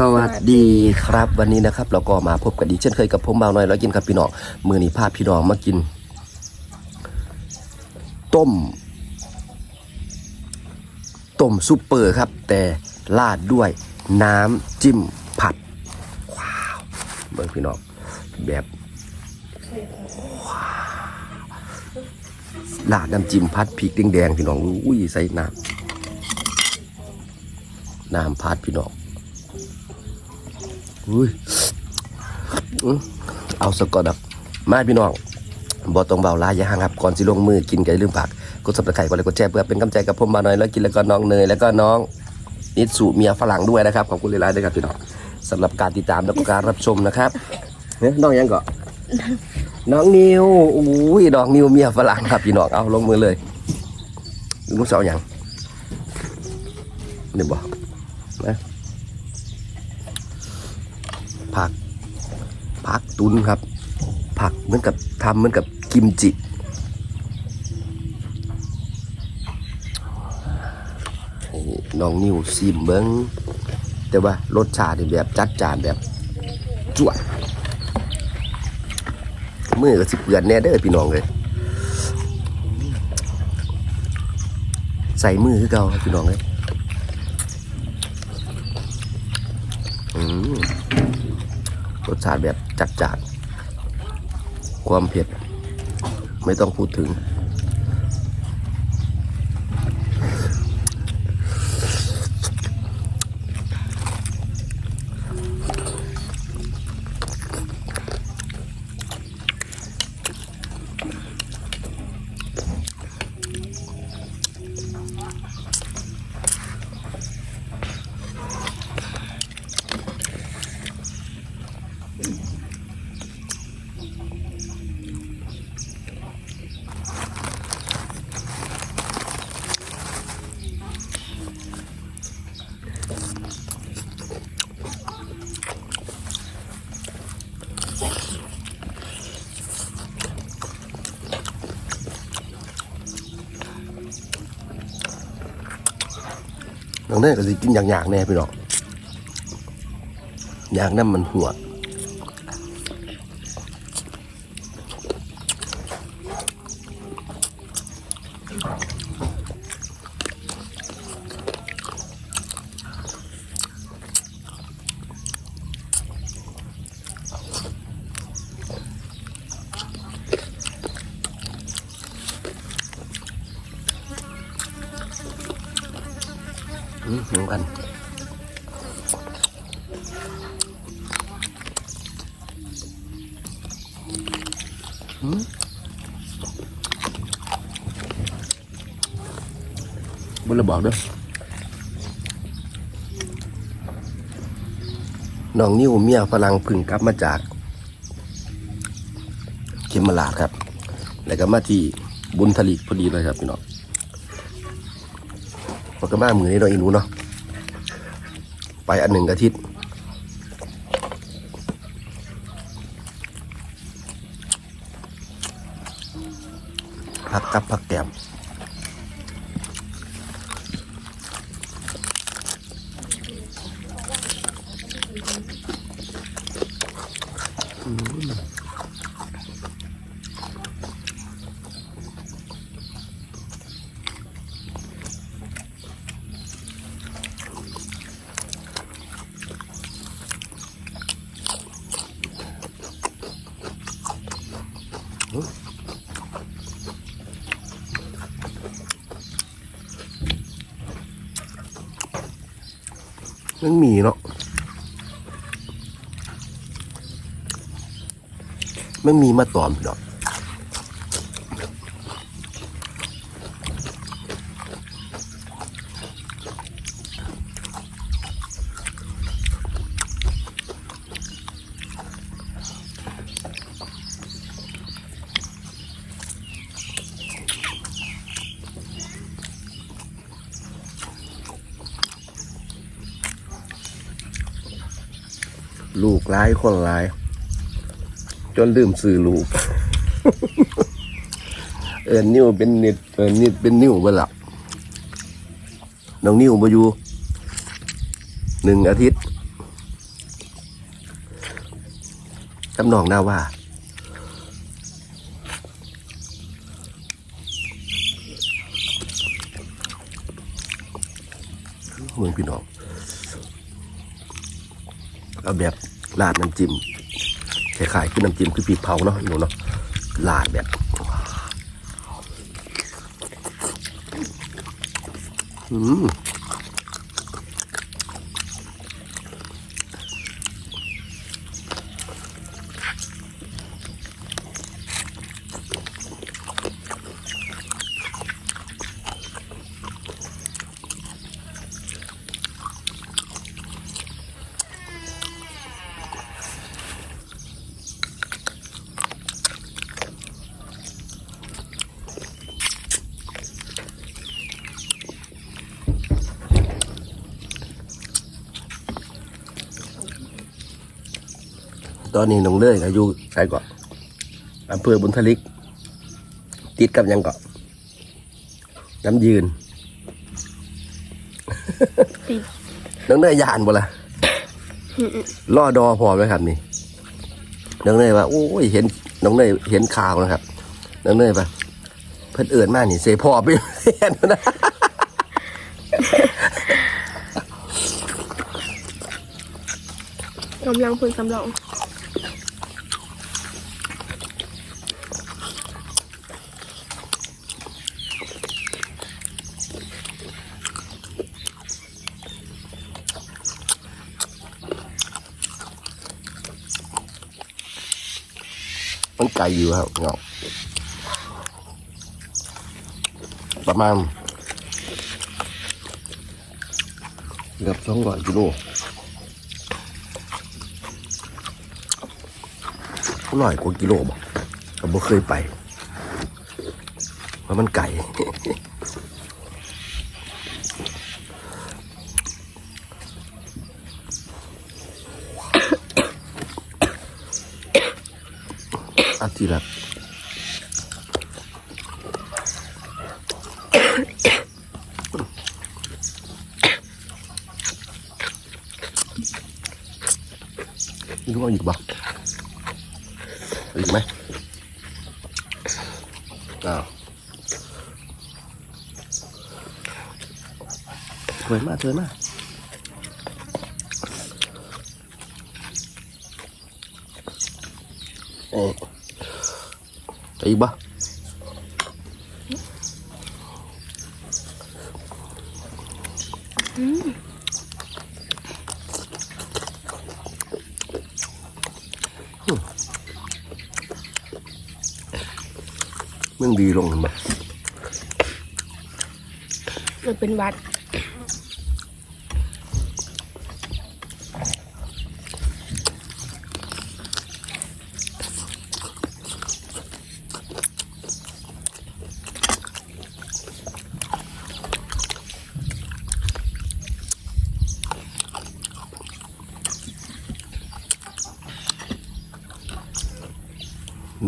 สวัสดีครับวันนี้นะครับ เราก็มาพบกันอีเช่นเคยกับผมบาวน้อยแล้วกินครับพี่น้องมือนี้พาพพี่น้องมากิน ต้ม ต้มซุปเปอร์ครับ แต่ราดด้วยน้ำจิ้มผัดว้าวเบิ่งพี่น้องแบบว้าวราดน้ำจิ้มพัดพริกแดงๆพี่น้องอุ้ยใส่น้ำน้ำพัดพี่น้อง อุ้ยเอาสกอตดับมาพี่น้องบอตรงเบาลายอยาห่างครับก่อนสิลงมือกินกันลืมฝากกดสับตะไคร้กดไลค์กดแชร์เพื่อเป็นกำลังใจกับผมมาหน่อยแล้วกินแล้วก็น้องเนยแล้วก็น้องนิดสุเมียฝรั่งด้วยนะครับขอบคุณหลายๆด้วยครับพี่น้องสำหรับการติดตามและก็การรับชมนะครับเนี่ยน้องยังก่อนน้องนิวอุ้ยน้องนิวเมียฝรั่งครับพี่น้องเอาลงมือเลยลูกสาวยังนี่บอกนะ ผัก ผักตุนครับ ผักเหมือนกับทำเหมือนกับกิมจิน้องนิวซิมเบิ้งแต่ว่ารสชาตินี่แบบจัดจานแบบจวดมือก็สิเปื่อนแน่เด้อพี่น้องเลยใส่มือคือเก่าพี่น้องเลยอืม รสชาติแบบจัดจานความเผ็ด ไม่ต้องพูดถึง น้องเนยก็สิกินอย่างๆแน่พี่น้องอย่างนั้นมันหัว อืมเหมือนกัน อืม บุญระบอกเด้อน้องนิ้วเมียฝรั่งพึ่งกลับมาจากเขมราชครับ แล้วก็มาที่บุญทลีกพอดีเลยครับพี่น้องมันก็มามือนี้เราอีรู้เนาะไปอันหนึ่งอาทิตย์พั กับผักแกม มันมีเนาะมันมีมาตอมีเนาะ ลูกหลายคนหลาย จนลืมสื่อลูก เออนนิ้วเป็นนิดเออนนิดเป็นนิ้วเปลัน้องนิ้วมาอยู่หนึ่งอาทิตย์จำนองหน้าว่าเมืองพี่น้อง เอาแบบลาดน้ำจิ้มคล้ายๆคือน้ำจิ้มคือปีกเผาเนาะหนูเนาะลาดแบบอืม อนนี้น้องเลื่อยก็อยู่ใส่เกาะอำเภอบุญทลิก ติดกับยังเกาะน้ำยืน ติดน้องเนยยานบ่ล่ะล่อดอพอไหมครับนี่น้องเนยว่าโอ้ยเห็นน้องเนยเห็นข่าวนะครับน้องเนยว่าเพิ่อนเอื่นมากนี่เซพอไปเห็นนะกำลังผลสำรอง ลอยู่ครับเงาประมาณเกือบสองร้อยกิโลร้อยกว่ากิโลบอกก็บ่เคยไปเพราะมันไก ทิตย์ละมีลูกเอาอีกบ่เอาอีกไหมอ้าวถอยมาถอยมาเออ เอีกบ่มันดีลงมั้ยมันเป็นวัด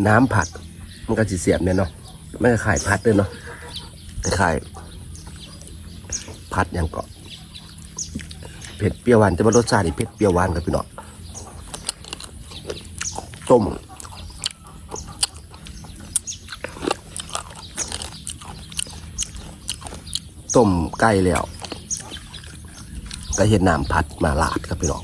น้ำผัด มันก็สิเสียบเนี่ยเนาะมันก็ขายพัดด้วยเนาะขายพัดหยังเกาะเผ็ดเปรี้ยวหวานแต่ว่ารสชาติเผ็ดเปรี้ยวหวานครับพี่น้องต้มต้มไก่แล้ว ก็เห็นน้ำผัดมาลาดครับพี่น้อง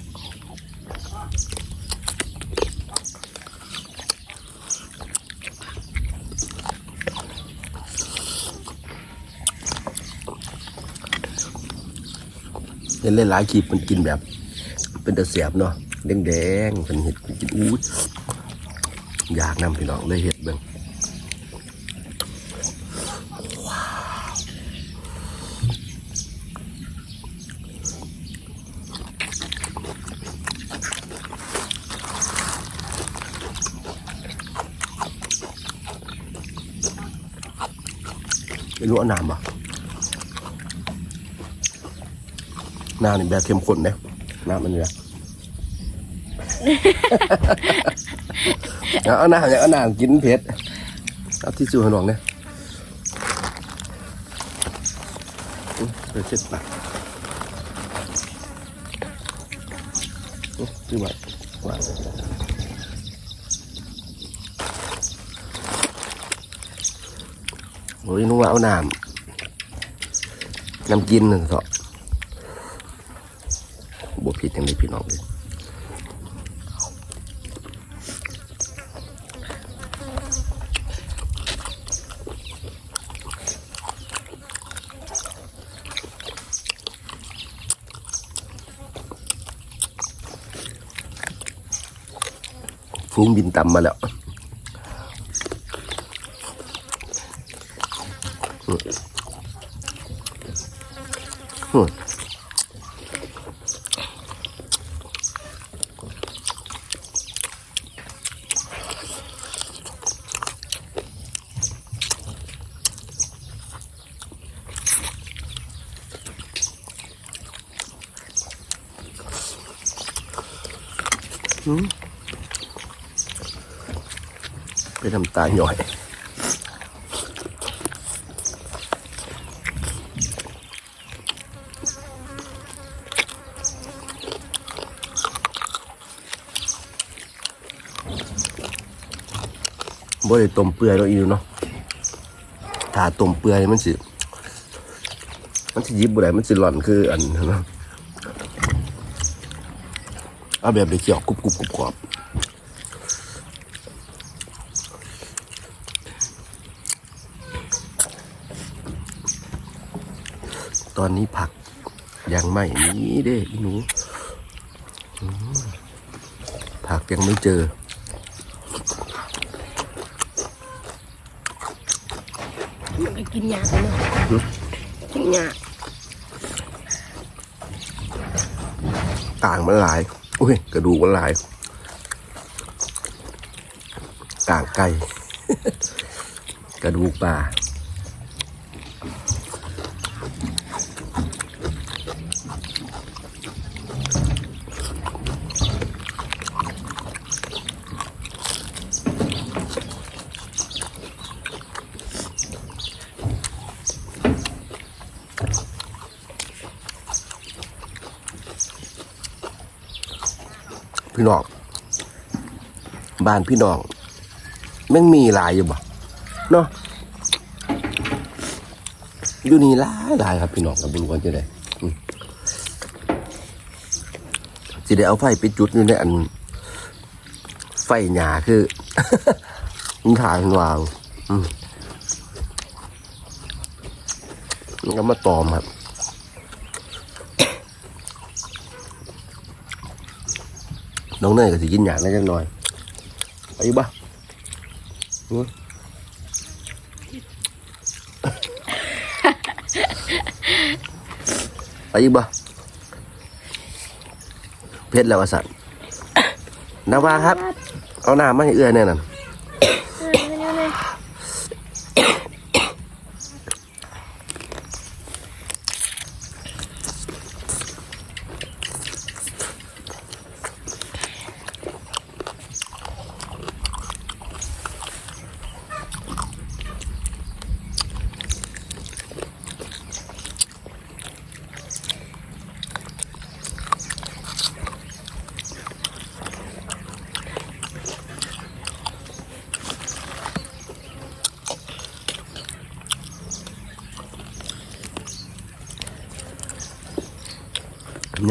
เล่นเล่นหลายคลิปมันกินแบบ เป็นตะเสียบเนาะแดงๆเป็นเห็ดกินอู้ยอยากนำพี่น้องเลยเห็ดเบิ่งว้าวไม่รู้เอาน้ำปะ หน้ำนี่แบบเข้มข้นนะน้ามันเนี่ยเอาหน้าอย่าเอาหน้ากินเผ็ดเอาที่จูหนองเนี่ยเปิดเช็ดปากที่ว่าวาโอ้ยนุ่งว่าเอาน้ำน้ำกินนึ่งเถอะ ผิดยังได้พี่น้องเลยฟุ้งบินต่ำมาแล้ว เป็นน้ำตาหน่อยบ่ได้ต้มเปื่อยแล้วอีเนาะถ้าต้มเปื่อยมันสิ มันสิยิบบ่ได้มันสิหล่อนคืออันนั้นเนาะเอาแบบไปเคี่ยวกรุบกรุบกรุบกรอบ อนนี้ผักยังไม่มีเด้อีหนูอืมผักยังไม่เจอมันก็กินยากเลยเนาะกินยากต่างมันหลาย อุ้ย กระดูกมันหลายต่างไก่ กระดูกปลา พี่น้องบ้านพี่น้องแม่งมีหลายอยู่บ่เนาะอยู่นี่หลายหลายครับพี่น้องกับบุรุษจะได้สิได้เอาไฟไปจุดอยู่ในอัน ไฟหยาคือมันถ่ายมันวางอืมมันก็มาตอมครับ น้องเนยก็สิกินหย่าดได้จังหน่อยไปบ่หือไปบ้าเพชรแล้วสัตว์นาวาครับ เอาหน้ามาให้เอื้อยแน่นั่น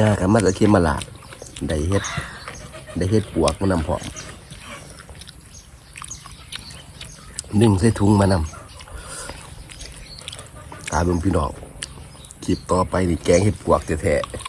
หน้ากับมาตะเคียนมาลาดได้เฮ็ดได้เฮ็ดปวกมานำพร้อมนึ่งใส่ถุงมานำตาเบิ่งพี่น้องคลิปต่อไปนี่แกงเฮ็ดปวกแท้ๆ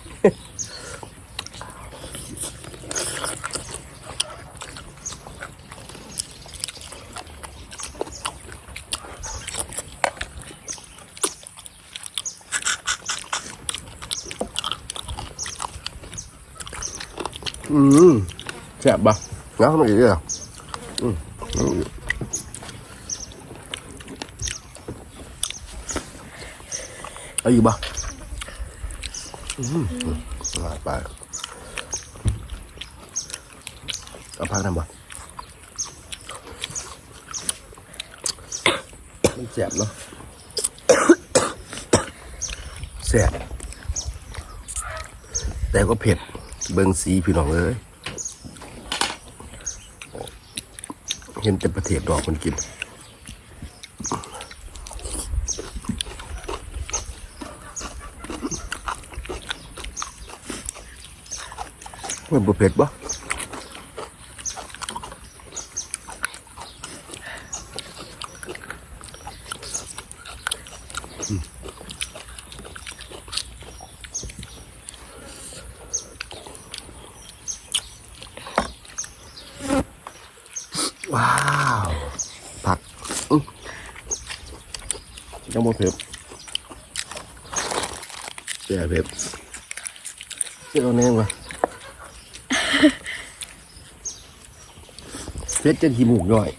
อืม แซ่บปะงั้นมันอีกอะอืมเอาอยู่ปะอืมมาไปเอาพักนั่นปะมันแซ่บเนาะแซ่บแต่ก็เผ็ดเบิ่งสีพี่น้องเอ้ย เห็นแต่ประเทศดอกคนกินเมื่อบุเพ็ดบ่ แน่วะเพชรจนขี้มูกย่อย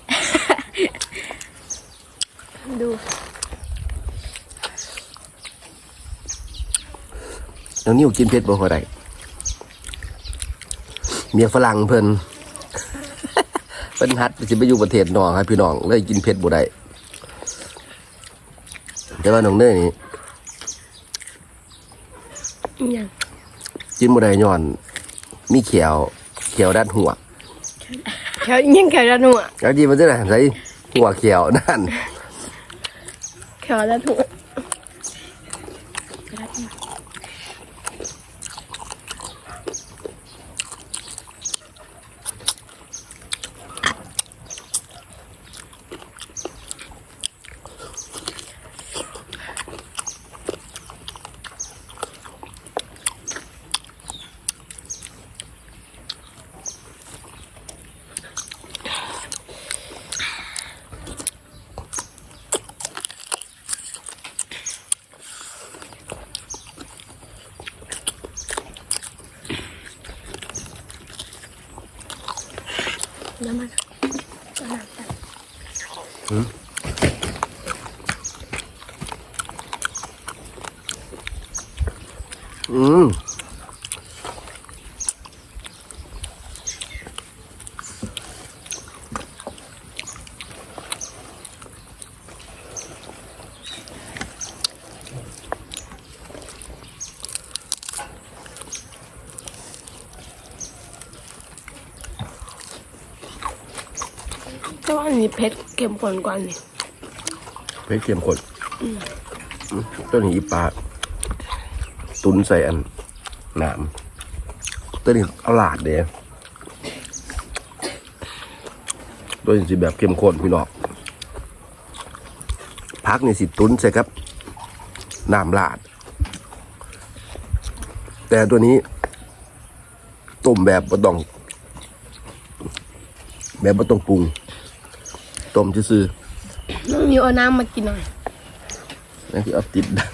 ดูน้องนิ้วกินเพชรบ่ค่อยได้เมียฝรั่งเพิ่นเพิ่นฮัดสิไปอยู่ประเทศนอกครับพี่น้องเลยกินเพชรบ่ได้แต่ว่าน้องเนยนี่อิหยัง กินบ่ได้ย้อน มีเขียว เขียวด้านหัวแถวอิหยังแถวด้านหัวแล้วจีมันจะไหนใส่หัวเขียวนั่นแถวด้านหัว น้ำมันน้ำมันตัด อืม แต่ว่าอันนี้เผ็ดเค็มข้นกว่านี่เพชรเค็มข้นอืมต้นนี้อีปลาตุนใส่อันหนามต้นนี้เอาหลาดเด้ต้นนี้สิแบบเข้มข้นพี่น้องพักนี่สิตุนใส่ครับน้ำลาด แต่ตัวนี้ต้มแบบบ่ต้อง แบบบ่ต้องปรุง ต้มซื่อๆน้องนิวเอาน้ำมากินหน่อยนั่นคือเอาติดดัง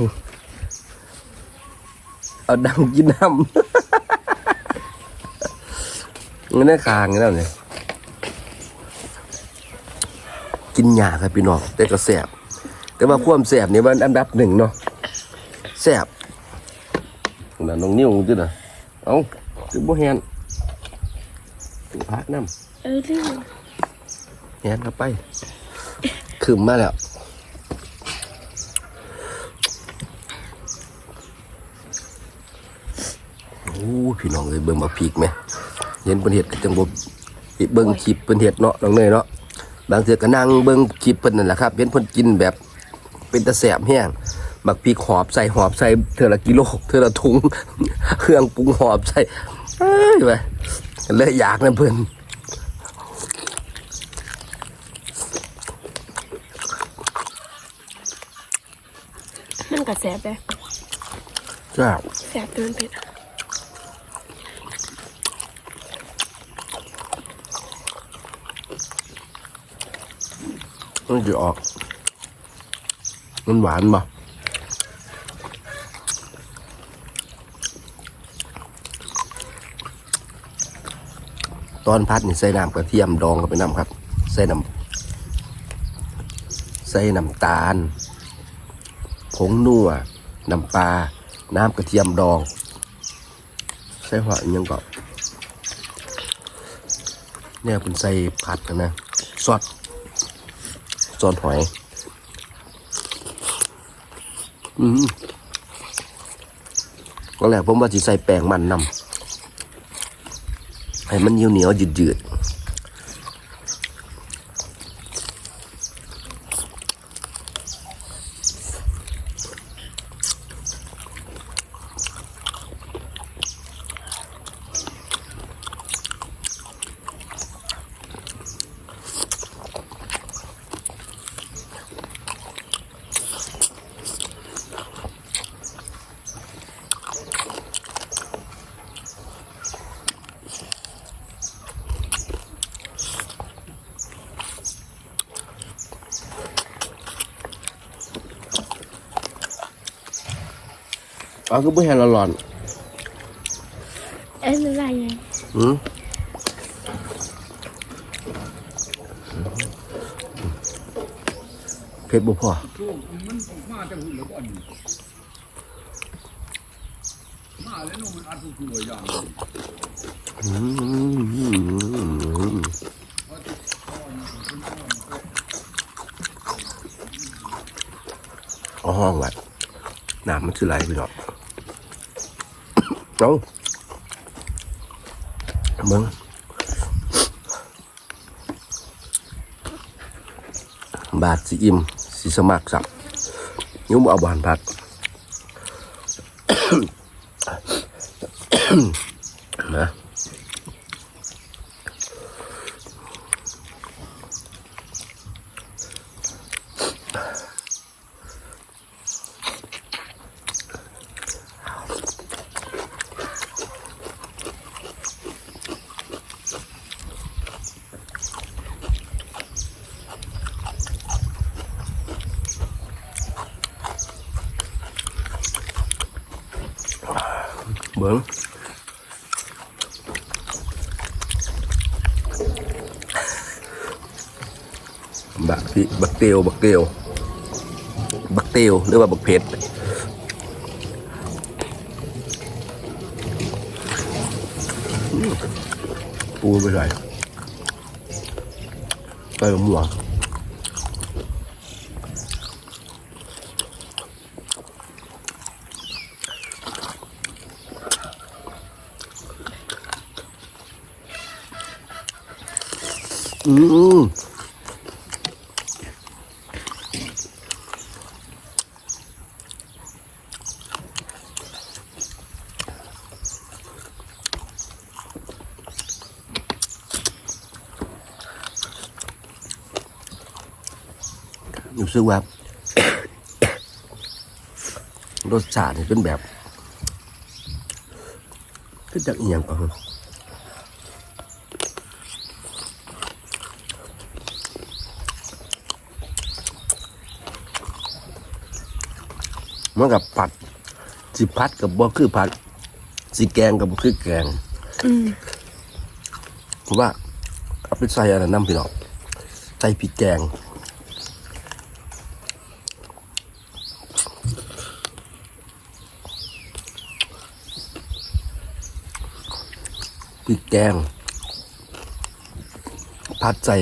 เอาดังกินน้ำ งั้นได้คางงั้นแล้วเนี่ย กินหยาครับพี่น้องแต่ก็แสบแต่ว่าความแสบนี่มันอันดับหนึ่งเนาะแสบนั่นน้องนิ้วจ้ะนะเอาคือบ่แฮนพักน้เออที่ำ แฮนเข้าไปขึ้นมาแล้วโอ้พี่น้องเอ้ยเบิ่งมาพีกไหมเห็นเพิ่นเฮ็ดจังบ่เบิ่งคลิปเพิ่นเฮ็ดเนาะน้องเนยเนาะบางเทื่อก็นั่งเบิ่งคลิปเพิ่นนั่นแหละครับเห็นเพิ่นกินแบบเป็นตะแสบแห้งบักพริกหอบใส่หอบใส่เทื่อละกิโลเทื่อละถุง เครื่องปรุงหอบใส่เอ้ยไปเลยอยากนะเพิ่น มันก็แสบเลยจ้าแสบจนเผ็ดมันจะออก มันหวานบ่ตอนพัดนี่ใส่น้ำกระเทียมดองเข้าไปน้ำครับ ใส่น้ำใส่น้ำตาล ผงนัวน้ำปลา น้ำกระเทียมดอง ใส่หัวอิหยังก็เนี่ยเป็นใส่ผัดกันนะซอสซอสหอย อืมก็แรกผมว่าจะใส่แป้งมันนำให้มันเหนียวเหนียวยืดยืด เอาคือบ่แห้งร้อนเอ็นอะไรไงๆหืมเผ็ดบ่พอมาจะหุ่นแล้วก็อันนี้มาแล้วน้องมันอัดตัวอย่างอืมเอาห้องไว้น้ำมันคือไหลไปหรอก เอาเบิ้งบาทสิอิ่มสิสมัครสับยุ่งเอาบานพัด นะ เบิ้งบักพี่บัก เตียวบักเตียวบักเตียวหรือว่าบักเพชรอืมปูไปใส่ใส่หมวกอืม รู้สึกว่า รสชาตินี่เป็นแบบคือจากเอียงก่อนเหมื่อนกับผัดสิพัดกับบ่คือผัดสิแกงกับบ่คือแกงอืมผมว่าเอาไปใส่อะไรน้ำพี่น้องใส่พริกแกง พริกแกงผัดใส่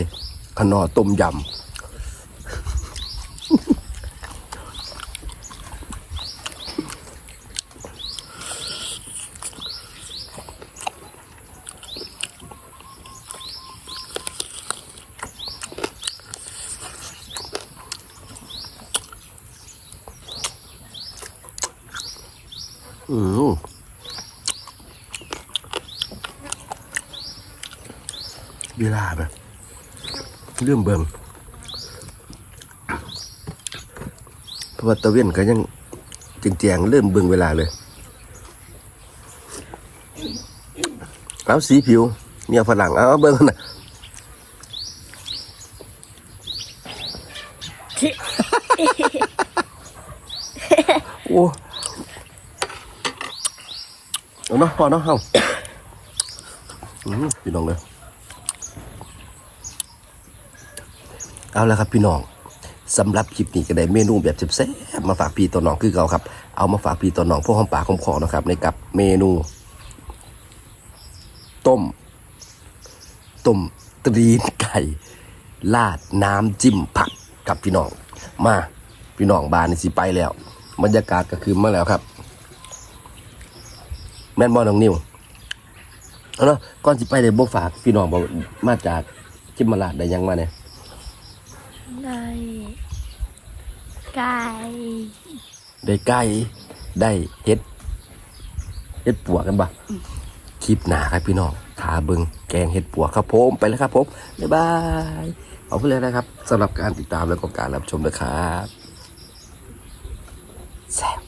ขนอต้มยำอืม เวลาแบบเรื่องเบิงเพราะว่าตะเวียนก็ยังแจงๆเริ่มเบิงเวลาเลยเอาสีผิวเมียฝรั่งเอาเบิงนะที่โอ้เอาเนาะพอเนาะเฮาอืมพี่น้องเลย เอาละครับพี่น้องสำหรับคลิปนี้ก็ได้เมนูแบบแซ่บมาฝากพี่ตัวน้องคือเก่าครับ เอามาฝากพี่ตัวน้องพวกหอมปากหอมคอนะครับ ในกับเมนู ต้ม ต้มตรีนไก่ลาดน้ำจิ้มผักกับพี่น้อง มาพี่น้องบานนี่สิไปแล้ว บรรยากาศก็คือมาแล้วครับ แม่นบอน้องนิวเอาเนาะก่อนสิไปเลยบ่ฝากพี่น้องบอกมาจากจิมมาลาดได้ยังมาเนี่ย ได้ ไก่ได้ไก่ได้เฮ็ดเฮ็ดปัวกันบะคลิปหนาครับพี่น้องทาเบิงแกงเฮ็ดปัวครับผมไปแล้วครับผมบ๊ายบายขอบคุณเลยนะครับสำหรับการติดตามและก็การรับชมนะครับแซ่บ